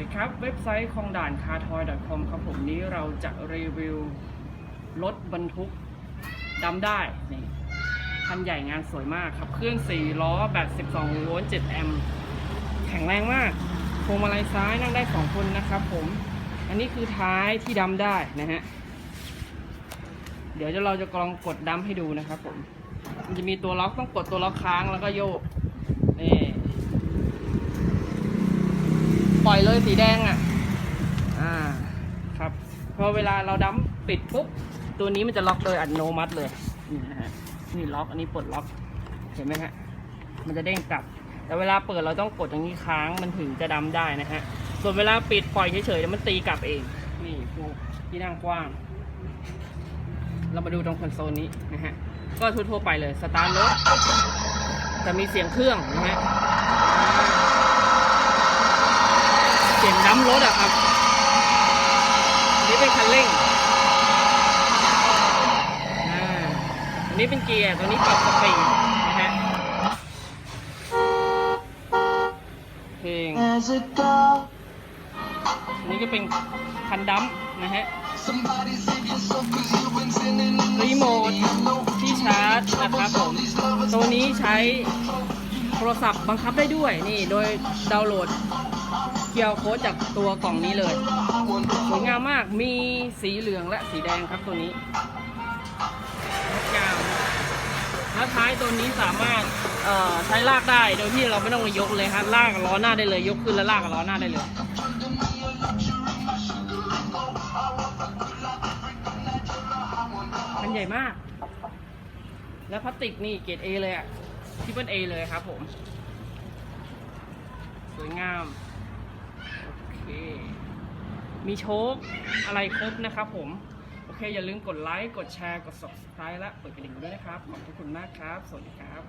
ดีครับ เว็บไซต์ของด่านคาทอย .com ครับผมนี้เราจะรีวิวรถบรรทุกดำได้นี่คันใหญ่งานสวยมากครับ เครื่อง 4 ล้อแบบ 12 โวลต์ 7 แอมป์แข็งแรงมากพวงมาลัยซ้ายนั่งได้ 2 คนนะครับผม อันนี้คือท้ายที่ดำได้นะฮะ เดี๋ยวเราจะลองกดดำให้ดูนะครับผม มันจะมีตัวล็อกต้องกดตัวล็อกค้างแล้วก็โยกนี่ ป ล่อยเลยสีแดงอะ อ่า ครับ พอเวลาเราดั้มปิดปุ๊บ ตัวนี้มันจะล็อกโดยอัตโนมัติเลย นี่นะฮะ นี่ล็อก อันนี้ปลดล็อก เห็นไหมฮะ มันจะเด้งกลับ แต่เวลาเปิดเราต้องกดอย่างนี้ค้าง มันถึงจะดำได้นะฮะ ส่วนเวลาปิดปล่อยเฉยๆเดี๋ยวมันตีกลับเอง นี่ฟูที่นั่งกว้าง เรามาดูตรงคอนโซลนี้นะฮะ ก็ทั่วๆไปเลย สตาร์ทรถจะมีเสียงเครื่องนะฮะ เสียงดั้มรถอะครับอันนี้เป็นคันเร่งอ่าอันนี้เป็นเกียร์ตัวนี้ปรับสปีดนะฮะเพลงอันนี้ก็เป็นคันดั้มนะฮะรีโมทที่ชาร์จนะครับผมตัวนี้ใช้โทรศัพท์บังคับได้ด้วยนี่โดยดาวน์โหลด เคียวโค้ดจากตัวกล่องนี้เลยสวยงามมากมีสีเหลืองและสีแดงครับตัวนี้งดงามแล้วท้ายตัวนี้สามารถใช้ลากได้โดยที่เราไม่ต้องยกเลยครับลากกับล้อหน้าได้เลย ยกขึ้นแล้วลากกับล้อหน้าได้เลยมันใหญ่มาก แล้วพลาสติกนี่เกรด A เลยอะที่เป็น A เลยครับผม สวยงาม มีโชคอะไรครบนะครับผม โอเค อย่าลืมกดไลค์ กดแชร์ กด subscribe และเปิดกระดิ่งด้วยนะครับ ขอบคุณมากครับ สวัสดีครับ